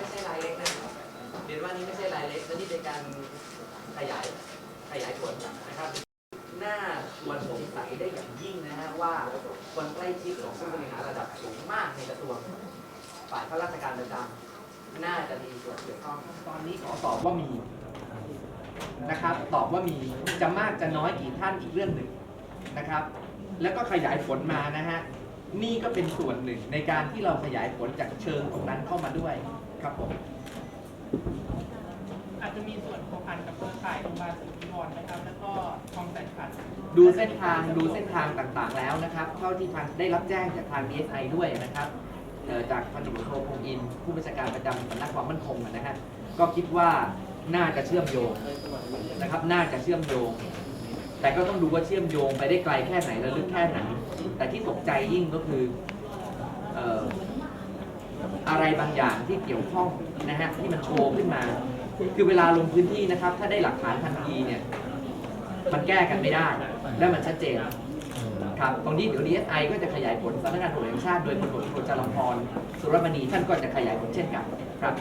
ไม่ใช่ลายเล็กนะครับเรียนว่านี้ไม่ใช่ลายเล็กและนี่เป็นการขยายขยายผลนะครับหน้าชวนสงสัยได้อย่างยิ่งนะฮะว่าคนใกล้ชิดของผู้บริหารระดับสูงมากในกระทรวงฝ่ายข้าราชการประจำน่าจะมีส่วนเกี่ยวข้องตอนนี้ขอตอบว่ามีนะครับ ตอบว่ามีจะมากจะน้อยกี่ท่านอีกเรื่องหนึ่งนะครับ แล้วก็ขยายผลมานะฮะ นี่ก็เป็นส่วนหนึ่งในการที่เราขยายผลจากเชิงตรงนั้นเข้ามาด้วยครับผมอาจจะมีส่วนพัวพันกับเครือข่ายโรงพยาบาลสุริวรนะครับ แล้วก็คลองแสนขันธ์ดูเส้นทางดูเส้นทางต่างๆแล้วนะครับเท่าที่ทางได้รับแจ้งจากทาง DSI ด้วยนะครับเอ่อจากพันตำรวจโทพงศ์อินทร์ผู้บัญชาการประจำสำนักความมั่นคงนะฮะก็คิดว่าน่าจะเชื่อมโยงนะครับ น่าจะเชื่อมโยง แต่ก็ต้องดูว่าเชื่อมโยงไปได้ไกลแค่ไหนและลึกแค่ไหน แต่ที่ตกใจยิ่งก็คืออะไรบางอย่างที่เกี่ยวข้องนะฮะที่มันโชว์ขึ้นมา คือเวลาลงพื้นที่นะครับ ถ้าได้หลักฐานทันทีเนี่ย มันแก้กันไม่ได้ และมันชัดเจนครับตรงนี้เดี๋ยว DSI ก็จะขยายผลสำนักงานตำรวจแห่งชาติโดยพลตำรวจโทจรัมพรสุรมณีท่านก็จะขยายผลเช่นกันครับ